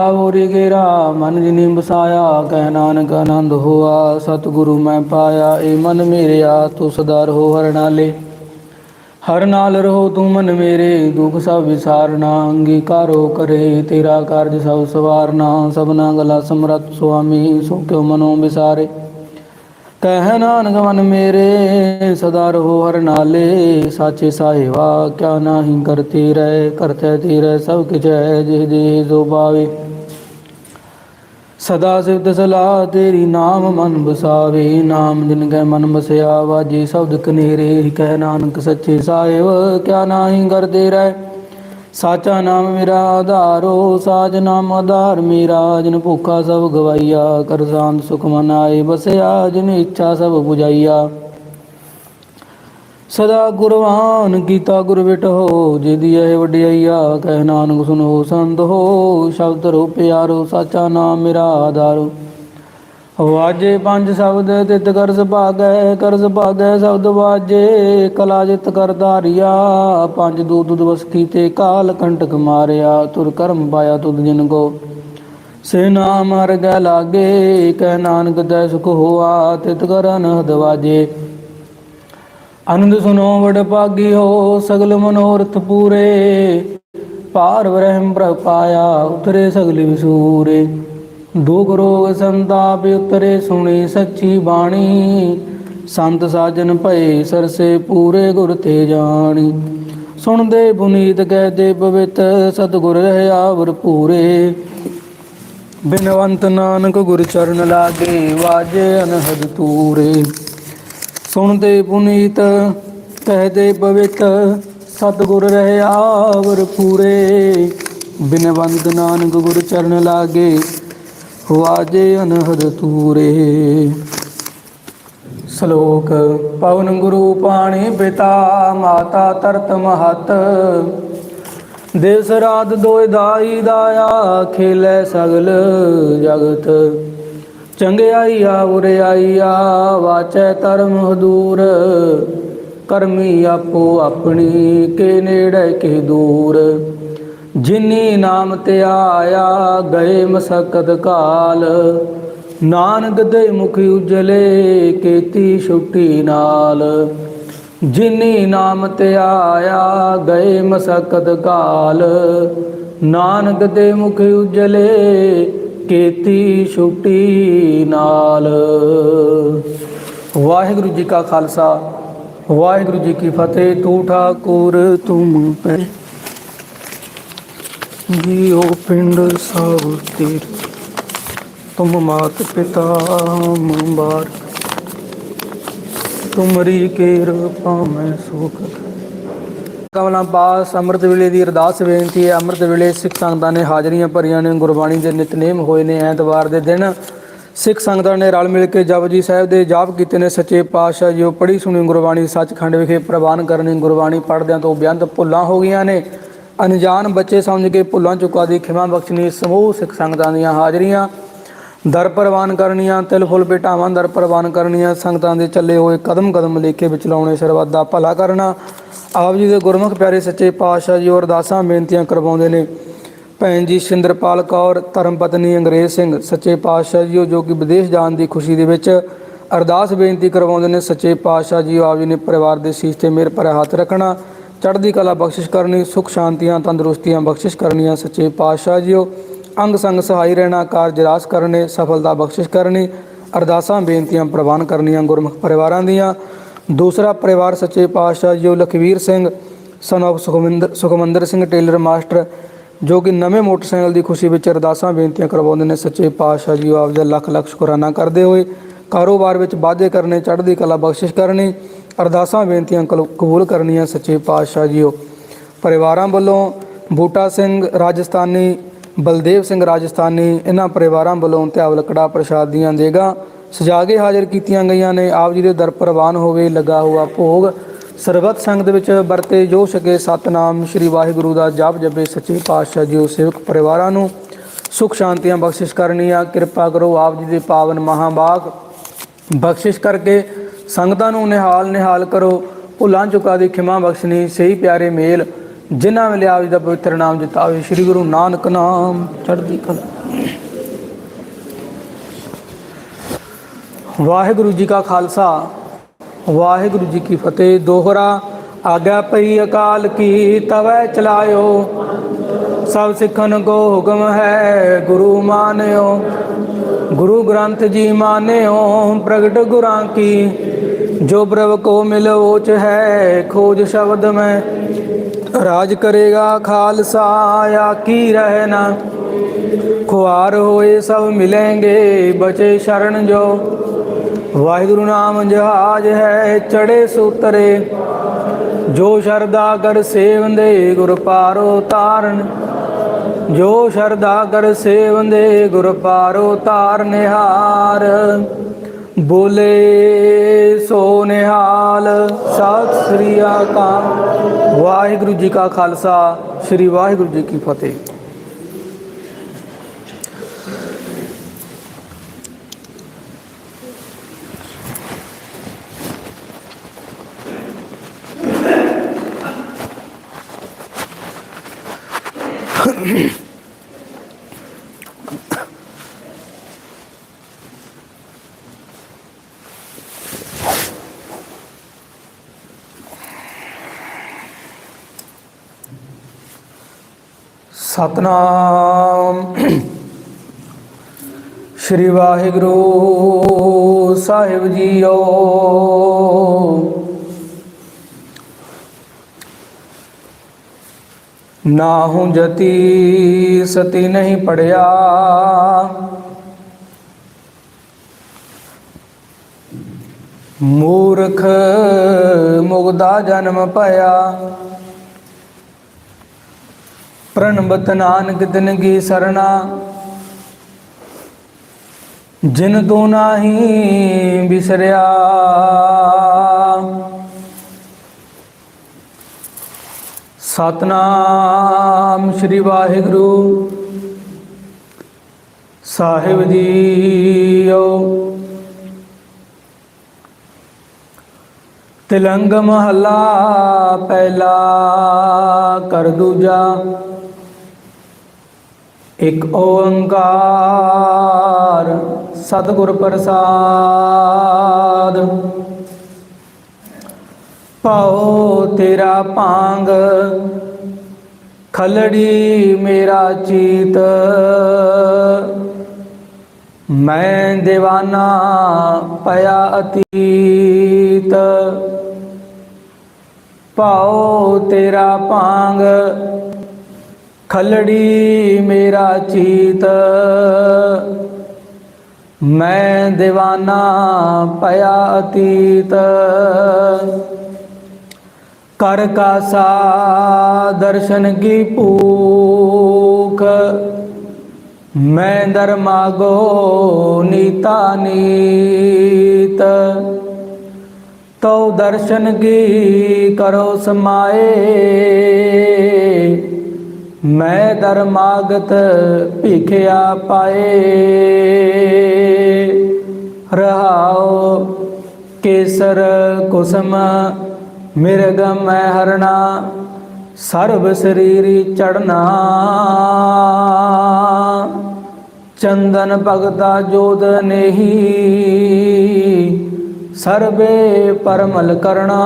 ਹੋਰੀ ਗੇਰਾ ਮਨ ਜਿਨੀ ਬਸਾਇਆ ਕਹਿ ਨਾਨਕ ਆਨੰਦ ਹੋਆ, ਸਤਿਗੁਰੂ ਮੈਂ ਪਾਇਆ, ਏ ਮਨ ਮੇਰਿਆ ਤੂੰ ਸਦਾ ਰਹੋ ਹਰ ਨਾਲੇ। ਹਰ ਨਾਲ ਰਹੋ ਤੂੰ ਮਨ ਮੇਰੇ, ਦੁਖ ਸਭ ਵਿਸਾਰਨਾ, ਅੰਗੀਕਾਰੋ ਕਰੇ, ਤੇਰਾ ਕਾਰਜ ਸਭ ਸਵਾਰਨਾ, ਸਭਨਾ ਗਲਾ ਸਮਰਤ ਸੁਆਮੀ ਸੋ ਕਿਉ ਮਨੋ ਵਿਸਾਰੇ। ਕਹਿ ਨਾਨਕ ਮਨ ਮੇਰੇ ਸਦਾ ਰਹੋ ਹਰ ਨਾਲੇ, ਸਾਚੇ ਸਾਹਿਬਾ, ਕਿਆ ਨਾਹੀ ਕਰਤੇ ਰਹਿ, ਕਰਤੇ ਤੇਰੇ ਸਭ ਕਿਛ ਹੈ ਜਿਹ ਦੇ ਜੋ ਪਾਵੇ ਸਦਾ ਸਿਵਤ ਸਲਾਹ ਤੇਰੀ ਨਾਮ ਮਨ ਬਸਾਵੇ, ਨਾਮ ਜਿਨ ਕੈ ਮਨ ਬਸਿਆ, ਵਾਜੇ ਸ਼ਬਦ ਕਨੇਰੇ, ਕਹਿ ਨਾਨਕ ਸੱਚੇ ਸਾਹਿਬ, ਕਿਆ ਨਾਹੀ ਕਰਤੇ ਰਹਿ। ਸਾਚਾ ਨਾਮ ਮੇਰਾ ਆਧਾਰੋ ਸਾਜ ਨਾਮ ਆਧਾਰ ਮੇਰਾ, ਜਿਨ ਭੁੱਖਾ ਸਭ ਗਵਾਈਆ, ਕਰ ਸ਼ਾਂਤ ਸੁਖ ਮਨ ਆਏ ਬਸਿਆ, ਜਿਨ ਇੱਛਾ ਸਭ 부ਜਾਈਆ ਸਦਾ ਗੁਰਵਾਨ ਕੀਤਾ ਗੁਰ ਵਿਟੋ ਜਿਦੀ ਇਹ ਵਡਿਆਈਆ ਕਹਿ ਨਾਨਕ ਸੁਨੋ ਸੰਤ ਹੋ। ਸ਼ਬਦ ਰੋ ਪਿਆਰੋ, ਸਾਚਾ ਨਾਮ ਮੇਰਾ ਆਧਾਰੋ। ਵਾਜੇ ਪੰਜ ਸ਼ਬਦ ਤਿਤ ਕਰ ਸੁਭਾਗੈ ਕਰ ਸੁਭਾਗੈ ਸ਼ਬਦ ਵਾਜੇ, ਕਲਾ ਜਿਤ ਕਰ ਧਾਰਿਆ। ਪੰਜ ਦੂਤ ਦਵਸ ਕੀਤੇ, ਕਾਲ ਕੰਟਕ ਮਾਰਿਆ, ਤੁਰ ਕਰਮ ਪਾਇਆ ਤੁਧ ਜਿਨ ਕੋ। ਸੇ ਨਾਮ ਹਰ ਗੈ ਲਾਗੇ, ਕਹਿ ਨਾਨਕ ਤੈ ਸੁਖ ਹੋਆ, ਤਿਤ ਕਰ ਅਨਹਦ ਵਾਜੇ। ਅਨੰਦ ਸੁਨੋ ਵਡ ਭਾਗੀ ਹੋ, ਸਗਲ ਮਨੋਰਥ ਪੂਰੇ। ਪਾਰ ਬ੍ਰਹਮ ਪ੍ਰਭ ਉਤਰੇ ਸਗਲ ਵਿਸੂਰੇ। ਦੁਖ ਰੋਗ ਸੰਤਾਪ ਉਤਰੇ, ਸੁਣੀ ਸੱਚੀ ਬਾਣੀ। ਸੰਤ ਸਾਜਨ ਭਏ, ਸਰਸੇ ਪੂਰੇ ਗੁਰ ਤੇ ਜਾਣੀ। ਸੁਣਦੇ ਪੁਨੀਤ ਕਹਦੇ ਪਵਿੱਤ, ਸਤਿਗੁਰ ਰਹਾ ਵਰਪੂਰੇ ਬਿਨਵੰਤ ਨਾਨਕ ਗੁਰ ਚਰਨ ਲਾਗੇ, ਵਾਜੇ ਅਨਹਦ ਤੂਰੇ। ਸੁਣਦੇ ਪੁਨੀਤ, ਕਹਦੇ ਪਵਿੱਤ, ਸਤਿਗੁਰ ਰਹਿਆ ਵਰ ਪੂਰੇ। ਬਿਨਵੰਤ ਨਾਨਕ ਗੁਰ ਚਰਨ ਲਾਗੇ, ਵਾਜੇ ਅਨਹਦ ਤੂਰੇ। ਸ਼ਲੋਕ, ਪਵਨ ਗੁਰੂ ਪਾਣੀ ਪਿਤਾ, ਮਾਤਾ ਤਰਤ ਮਹਤ। ਦੇਸ ਰਾਤ ਦੋਇ ਦਾਈ ਦਾਇਆ ਖੇਲੇ ਸਗਲ ਜਗਤ। ਚੰਗਿਆਈ ਆ ਉਰਿਆਈ ਆ, ਵਾਚੈ ਧਰਮ ਹਦੂਰ। ਕਰਮੀ ਆਪੋ ਆਪਣੀ, ਕੇ ਨੇੜੇ ਕੇ ਦੂਰ। ਜਿਨੀ ਨਾਮ ਤੇ ਆਇਆ, ਗਏ ਮਸਕਤ ਕਾਲ। ਨਾਨਕ ਦੇ ਮੁਖ ਉਜਲੇ, ਕੀਤੀ ਛੁੱਟੀ ਨਾਲ। ਜਿਨੀ ਨਾਮ ਤੇ ਆਇਆ, ਗਏ ਮਸਕਤ ਕਾਲ। ਨਾਨਕ ਦੇ ਮੁਖ ਉਜਲੇ ਕੀਤੀ ਛੁੱਟੀ ਨਾਲ। ਵਾਹਿਗੁਰੂ ਜੀ ਕਾ ਖਾਲਸਾ, ਵਾਹਿਗੁਰੂ ਜੀ ਕੀ ਫਤਿਹ। ਤੂੰ ਠਾਕੁਰ ਤੁਮ ਪੈ। ਜੀਓ ਪਿੰਡ ਸਭ ਤੇਰੇ। ਤੁਮ ਮਾਤ ਪਿਤਾ ਮੁਬਾਰ ਤੁਮਰੀ ਕੇਰ ਪਾਮੈ ਸੁਖ। ਕਮਲਾਂ ਪਾਸ ਅੰਮ੍ਰਿਤ ਵੇਲੇ ਦੀ ਅਰਦਾਸ ਬੇਨਤੀ ਹੈ। ਅੰਮ੍ਰਿਤ ਵੇਲੇ ਸਿੱਖ ਸੰਗਤਾਂ ਨੇ ਹਾਜ਼ਰੀਆਂ ਭਰੀਆਂ ਨੇ। ਗੁਰਬਾਣੀ ਦੇ ਨਿਤਨੇਮ ਹੋਏ ਨੇ ਐਤਵਾਰ ਦੇ ਦਿਨ। ਸਿੱਖ ਸੰਗਤਾਂ ਨੇ ਰਲ ਮਿਲ ਕੇ ਜਪਜੀ ਸਾਹਿਬ ਦੇ ਜਾਪ ਕੀਤੇ ਨੇ। ਸੱਚੇ ਪਾਤਸ਼ਾਹ ਜੋ ਪੜ੍ਹੀ ਸੁਣੀ ਗੁਰਬਾਣੀ ਸੱਚਖੰਡ ਵਿਖੇ ਪ੍ਰਵਾਨ ਕਰਨੀ ਗੁਰਬਾਣੀ ਪੜ੍ਹਦਿਆਂ ਤੋਂ ਬੇਅੰਤ ਭੁੱਲਾਂ ਹੋ ਗਈਆਂ ਨੇ। ਅਣਜਾਣ ਬੱਚੇ ਸਮਝ ਕੇ ਭੁੱਲਾਂ ਚੁੱਕਾ ਦੀ ਖਿਮਾ ਬਖਸ਼ਣੀ ਸਮੂਹ ਸਿੱਖ ਸੰਗਤਾਂ ਦੀਆਂ ਹਾਜ਼ਰੀਆਂ। ਦਰ ਪ੍ਰਵਾਨ ਕਰਨੀਆਂ, ਤਿਲ ਫੁੱਲ ਭੇਟਾਵਾਂ ਦਰ ਪ੍ਰਵਾਨ ਕਰਨੀਆਂ, ਸੰਗਤਾਂ ਦੇ ਚੱਲੇ ਹੋਏ ਕਦਮ ਕਦਮ ਲੇਖੇ ਵਿੱਚ ਲਾਉਣੇ ਸਰਬੱਤ ਦਾ ਭਲਾ ਕਰਨਾ। ਆਪ ਜੀ ਦੇ ਗੁਰਮੁਖ ਪਿਆਰੇ ਸੱਚੇ ਪਾਤਸ਼ਾਹ ਜੀ ਉਹ ਅਰਦਾਸਾਂ, ਬੇਨਤੀਆਂ ਕਰਵਾਉਂਦੇ ਨੇ। ਭੈਣ ਜੀ ਸਿੰਦਰਪਾਲ ਕੌਰ, ਧਰਮ ਪਤਨੀ ਅੰਗਰੇਜ਼ ਸਿੰਘ, ਸੱਚੇ ਪਾਤਸ਼ਾਹ ਜੀ ਉਹ ਜੋ ਕਿ ਵਿਦੇਸ਼ ਜਾਣ ਦੀ ਖੁਸ਼ੀ ਦੇ ਵਿੱਚ ਅਰਦਾਸ, ਬੇਨਤੀ ਕਰਵਾਉਂਦੇ ਨੇ। ਸੱਚੇ ਪਾਤਸ਼ਾਹ ਜੀ ਆਪ ਜੀ ਨੇ ਪਰਿਵਾਰ ਦੇ ਸੀਸ ਤੇ ਮੇਰ ਪਰ ਹੱਥ ਰੱਖਣਾ। ਚੜ੍ਹਦੀ ਕਲਾ ਬਖਸ਼ਿਸ਼ ਕਰਨੀ ਸੁਖ ਸ਼ਾਂਤੀਆਂ ਤੰਦਰੁਸਤੀਆਂ ਬਖਸ਼ਿਸ਼ ਕਰਨੀਆਂ। ਸੱਚੇ ਪਾਤਸ਼ਾਹ ਜੀਓ ਅੰਗ ਸੰਗ ਸਹਾਈ ਰਹਿਣਾ, ਕਾਰਜ ਰਾਸ ਕਰਨੇ, ਸਫਲਤਾ ਬਖਸ਼ਿਸ਼ ਕਰਨੀ, ਅਰਦਾਸਾਂ, ਬੇਨਤੀਆਂ ਪ੍ਰਵਾਨ ਕਰਨੀਆਂ ਗੁਰਮੁਖ ਪਰਿਵਾਰਾਂ ਦੀਆਂ। ਦੂਸਰਾ, ਪਰਿਵਾਰ ਸੱਚੇ ਪਾਤਸ਼ਾਹ JIO Lakhvir Singh son of Sukhminder Sukhmandar Singh tailor master ਜੋ ਕਿ ਨਵੇਂ ਮੋਟਰਸਾਈਕਲ ਦੀ ਖੁਸ਼ੀ ਵਿੱਚ ਅਰਦਾਸਾਂ, ਬੇਨਤੀਆਂ ਕਰਵਾਉਂਦੇ ਨੇ, ਸੱਚੇ ਪਾਤਸ਼ਾਹ ਜੀ ਆਪ ਦਾ ਲੱਖ ਲੱਖ ਸ਼ੁਕਰਾਨਾ ਕਰਦੇ ਹੋਏ, ਕਾਰੋਬਾਰ ਵਿੱਚ ਵਾਧੇ ਕਰਨੇ, ਚੜ੍ਹਦੀ ਕਲਾ ਬਖਸ਼ਿਸ਼ ਕਰਨੀ, ਅਰਦਾਸਾਂ, ਬੇਨਤੀਆਂ ਕਲ- ਕਬੂਲ ਕਰਨੀਆਂ, ਸੱਚੇ ਪਾਤਸ਼ਾਹ ਜੀਓ ਪਰਿਵਾਰਾਂ ਵੱਲੋਂ ਬੂਟਾ ਸਿੰਘ, ਰਾਜਸਥਾਨੀ ਬਲਦੇਵ ਸਿੰਘ ਰਾਜਸਥਾਨੀ ਇਹਨਾਂ ਪਰਿਵਾਰਾਂ ਵੱਲੋਂ ਧਿਆਵ ਕੜਾ ਪ੍ਰਸ਼ਾਦ ਦੀਆਂ ਦੇਗਾ ਸਜਾ ਕੇ ਹਾਜ਼ਰ ਕੀਤੀਆਂ ਗਈਆਂ ਨੇ। ਆਪ ਜੀ ਦੇ ਦਰ ਪ੍ਰਵਾਨ ਹੋਵੇ, ਲੱਗਾ ਹੋਇਆ ਭੋਗ। ਸਰਬਤ ਸੰਗਤ ਵਿੱਚ ਵਰਤੇ ਜੋ ਸਕੇ ਸਤਨਾਮ ਸ੍ਰੀ ਵਾਹਿਗੁਰੂ ਦਾ ਜਪ ਜਪੇ ਸੱਚੇ ਪਾਤਸ਼ਾਹ ਜੀਓ ਸੇਵਕ ਪਰਿਵਾਰਾਂ ਨੂੰ ਸੁਖ ਸ਼ਾਂਤੀਆਂ ਬਖਸ਼ਿਸ਼ ਕਰਨੀਆਂ ਕਿਰਪਾ ਕਰੋ ਆਪ ਜੀ ਦੇ ਪਾਵਨ ਮਹਾਬਾਗ ਬਖਸ਼ਿਸ਼ ਕਰਕੇ ਸੰਗਤਾਂ ਨੂੰ ਨਿਹਾਲ ਨਿਹਾਲ ਕਰੋ। ਭੁੱਲਾਂ ਚੁਕਾ ਦੀ ਖਿਮਾ ਬਖਸ਼ਣੀ, ਸਹੀ ਪਿਆਰੇ ਮੇਲ ਜਿਨ੍ਹਾਂ ਵੇਲੇ ਆਪ ਜੀ ਦਾ ਪਵਿੱਤਰ ਨਾਮ ਜਿਤਾਵੇ, ਸ੍ਰੀ ਗੁਰੂ ਨਾਨਕ ਨਾਮ ਚੜ੍ਹਦੀ ਕਲਾ। ਵਾਹਿਗੁਰੂ ਜੀ ਕਾ ਖਾਲਸਾ, ਵਾਹਿਗੁਰੂ ਜੀ ਕੀ ਫਤਿਹ। ਦੋਹਰਾ, ਆਗਿਆ ਪਈ ਅਕਾਲ ਕੀ ਤਵੈ ਚਲਾਇਓ। ਸਭ ਸਿੱਖਨ ਕੋ ਹੁਕਮ ਹੈ, ਗੁਰੂ ਮਾਨਿਓ। ਗੁਰੂ ਗ੍ਰੰਥ ਜੀ ਮਾਨਿਓ, ਪ੍ਰਗਟ ਗੁਰਾਂ ਕੀ। ਜੋ ਪ੍ਰਭ ਕੋ ਮਿਲ, ਓਚ ਹੈ, ਖੋਜ ਸ਼ਬਦ ਮੈਂ। ਰਾਜ ਕਰੇਗਾ ਖਾਲਸਾ, ਆ ਰਹਿਣਾ? ਖੁਆਰ ਹੋਏ ਸਭ ਮਿਲेंगे ਬਚੇ ਸ਼ਰਨ ਜੋ। ਵਾਹਿਗੁਰੂ ਨਾਮ ਜਹਾਜ ਹੈ ਚੜੇ ਸੂਤਰੇ। ਜੋ ਸ਼ਰਦਾ ਕਰ ਸੇਵੰਦੇ ਗੁਰ ਪਾਰੋ ਤਾਰਨ। ਜੋ ਸ਼ਰਦਾ ਕਰ ਸੇਵੰਦੇ ਗੁਰ ਪਾਰੋ ਤਾਰ ਨਿਹਾਰ। ਬੋਲੇ ਸੋ ਨਿਹਾਲ ਸਤਿ ਸ੍ਰੀ ਅਕਾਲ। ਵਾਹਿਗੁਰੂ ਜੀ ਕਾ ਖਾਲਸਾ, ਸ੍ਰੀ ਵਾਹਿਗੁਰੂ ਜੀ ਕੀ ਫਤਿਹ। ਸਤਨਾਮ। ਸ਼੍ਰੀ ਵਾਹਿਗੁਰੂ ਸਾਹਿਬ ਜੀਓ। ਨਾਹੂ ਜਤੀ ਸਤੀ ਨਹੀਂ ਪੜਿਆ। ਮੂਰਖ ਮੁਗਦਾ ਜਨਮ ਭਇਆ। ਪ੍ਰਣਬਤ ਨਾਨਕ ਤਿਨ ਕੀ ਸਰਣਾ। ਜਿਨ ਤੂੰ ਨਾਹੀ ਬਿਸਰਿਆ। ਸਤਨਾਮ ਸ੍ਰੀ ਵਾਹਿਗੁਰੂ। ਸਾਹਿਬ ਜੀਓ। ਤਿਲੰਗ ਮਹੱਲਾ ਪਹਿਲਾ ਕਰ ਦੂਜਾ। ਇਕ ਓੰਕਾਰ ਸਤਿਗੁਰ ਪ੍ਰਸਾਦ। ਪਾਉ ਤੇਰਾ ਭਾਂਗ, ਖਲੜੀ ਮੇਰਾ ਚੀਤ। ਮੈਂ دیਵਾਨਾ ਪਿਆ ਅਤੀਤ। ਪਾਉ ਤੇਰਾ ਭਾਂਗ ਖਲੜੀ ਮੇਰਾ ਚੀਤ। ਮੈਂ دیਵਾਨਾ ਪਿਆ ਅਤੀਤ। ਕਰ ਕਾਸਾ ਦਰਸ਼ਨ ਕੀ ਭੂਖ। ਮੈਂ ਦਰਮਾਗੋ ਨੀਤਾ ਨੀਤ। ਤਉ ਦਰਸ਼ਨ ਕੀ ਕਰੋ ਸਮਾਏ। ਮੈਂ ਦਰ ਮਾਗਤ ਭਿਖਿਆ ਪਾਏ। ਰਹਾਉ ਕੇਸਰ ਕੁਸਮ ਮਿਰਗ ਮੈਂ ਹਰਣਾ, ਸਰਬ ਸਰੀਰੀ ਚੜਨਾ ਚੰਦਨ ਭਗਤਾ ਜੋਦ ਨਹੀ, ਸਰਬੇ ਪਰਮਲ ਕਰਣਾ।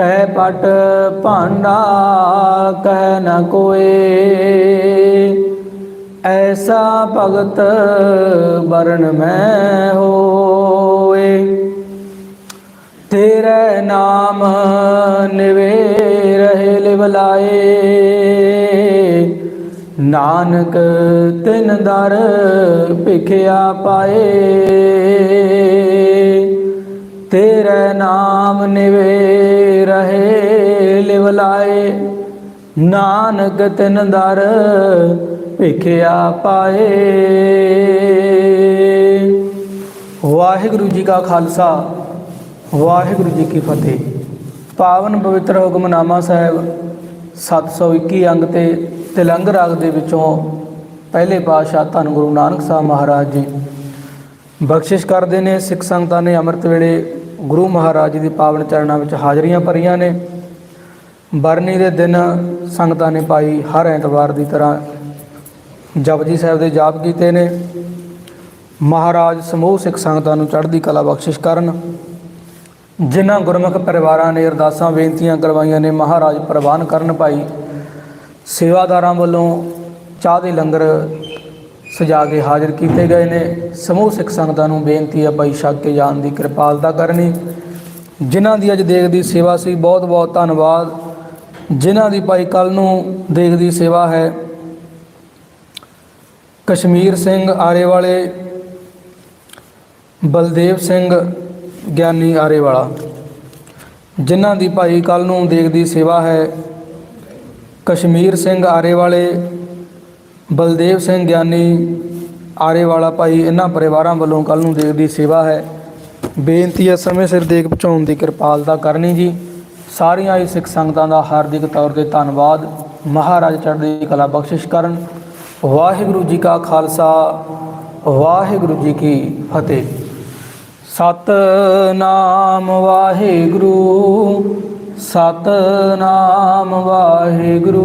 ਕਹਿ ਪਟ ਭਾਂਡਾ ਕਹਿ ਨ ਕੋਏ। ਐਸਾ ਭਗਤ ਬਰਨ ਮੈਂ ਹੋਏ। ਤੇਰੇ ਨਾਮ ਨਿਵੇ ਰਹੇ ਲਿਵਲਾਏ ਨਾਨਕ ਤਿਨ ਦਰ ਭਿਖਿਆ ਪਾਏ। ਤੇਰੇ ਨਾਮ ਨਿਵੇ ਰਹੇ ਲਿਵਲਾਏ ਨਾਨਕ ਤਿਨ ਦਰ ਭਿਖਿਆ ਪਾਏ। ਵਾਹਿਗੁਰੂ ਜੀ ਕਾ ਖਾਲਸਾ, ਵਾਹਿਗੁਰੂ ਜੀ ਕੀ ਫਤਿਹ। ਪਾਵਨ ਪਵਿੱਤਰ ਹੁਕਮਨਾਮਾ ਸਾਹਿਬ 721 ਅੰਗ ਤੇ ਤਿਲੰਗ ਰਾਗ ਦੇ ਵਿੱਚੋਂ ਪਹਿਲੇ ਪਾਤਸ਼ਾਹ ਧੰਨ ਗੁਰੂ ਨਾਨਕ ਸਾਹਿਬ ਮਹਾਰਾਜ ਜੀ ਬਖਸ਼ਿਸ਼ ਕਰਦੇ ਨੇ ਸਿੱਖ ਸੰਗਤਾਂ ਨੇ ਅੰਮ੍ਰਿਤ ਵੇਲੇ ਗੁਰੂ ਮਹਾਰਾਜ ਜੀ ਦੇ ਪਾਵਨ ਚਰਨਾਂ ਵਿੱਚ ਹਾਜ਼ਰੀਆਂ ਭਰੀਆਂ ਨੇ। ਬਰਨੀ ਦੇ ਦਿਨ ਸੰਗਤਾਂ ਨੇ ਪਾਈ ਹਰ ਐਤਵਾਰ ਦੀ ਤਰ੍ਹਾਂ ਜਪਜੀ ਸਾਹਿਬ ਦੇ ਜਾਪ ਕੀਤੇ ਨੇ। ਮਹਾਰਾਜ ਸਮੂਹ ਸਿੱਖ ਸੰਗਤਾਂ ਨੂੰ ਚੜ੍ਹਦੀ ਕਲਾ ਬਖਸ਼ਿਸ਼ ਕਰਨ। ਜਿਨ੍ਹਾਂ ਗੁਰਮੁਖ ਪਰਿਵਾਰਾਂ ਨੇ ਅਰਦਾਸਾਂ, ਬੇਨਤੀਆਂ ਕਰਵਾਈਆਂ ਨੇ, ਮਹਾਰਾਜ ਪ੍ਰਵਾਨ ਕਰਨ ਭਾਈ ਸੇਵਾਦਾਰਾਂ ਵੱਲੋਂ ਚਾਹ ਦੇ ਲੰਗਰ ਸਜਾ ਕੇ ਹਾਜ਼ਰ ਕੀਤੇ ਗਏ ਨੇ। ਸਮੂਹ ਸਿੱਖ ਸੰਗਤਾਂ ਨੂੰ ਬੇਨਤੀ ਹੈ ਭਾਈ ਛਕ ਕੇ ਜਾਣ ਦੀ ਕਿਰਪਾਲਤਾ ਕਰਨੀ। ਜਿਨ੍ਹਾਂ ਦੀ ਅੱਜ ਦੇਖਦੀ ਸੇਵਾ ਸੀ ਬਹੁਤ ਬਹੁਤ ਧੰਨਵਾਦ। ਜਿਨ੍ਹਾਂ ਦੀ ਭਾਈ ਕੱਲ ਨੂੰ ਦੇਖਦੀ ਸੇਵਾ ਹੈ, ਕਸ਼ਮੀਰ ਸਿੰਘ ਆਰੇ ਵਾਲੇ ਬਲਦੇਵ ਸਿੰਘ ਗਿਆਨੀ ਆਰੇ ਵਾਲਾ ਜਿਨ੍ਹਾਂ ਦੀ ਭਾਈ ਕੱਲ ਨੂੰ ਦੇਖਦੀ ਸੇਵਾ ਹੈ, ਕਸ਼ਮੀਰ ਸਿੰਘ ਆਰੇ ਵਾਲੇ ਬਲਦੇਵ ਸਿੰਘ ਗਿਆਨੀ ਆਰੇ ਵਾਲਾ ਭਾਈ ਇਹਨਾਂ ਪਰਿਵਾਰਾਂ ਵੱਲੋਂ ਕੱਲ ਨੂੰ ਦੇਖ ਦੀ ਸੇਵਾ ਹੈ। ਬੇਨਤੀ ਹੈ ਸਮੇਂ ਸਿਰ ਦੇਖ ਪਹੁੰਚਾਉਣ ਦੀ ਕਿਰਪਾਲਤਾ ਕਰਨੀ ਜੀ। ਸਾਰੀਆਂ ਹੀ ਸਿੱਖ ਸੰਗਤਾਂ ਦਾ ਹਾਰਦਿਕ ਤੌਰ ਤੇ ਧੰਨਵਾਦ। ਮਹਾਰਾਜ ਚੜ੍ਹਦੀ ਕਲਾ ਬਖਸ਼ਿਸ਼ ਕਰਨ। ਵਾਹਿਗੁਰੂ ਜੀ ਕਾ ਖਾਲਸਾ, ਵਾਹਿਗੁਰੂ ਜੀ ਕੀ ਫਤਿਹ। ਸਤਨਾਮ ਵਾਹਿਗੁਰੂ ਸਤਨਾਮ ਵਾਹਿਗੁਰੂ।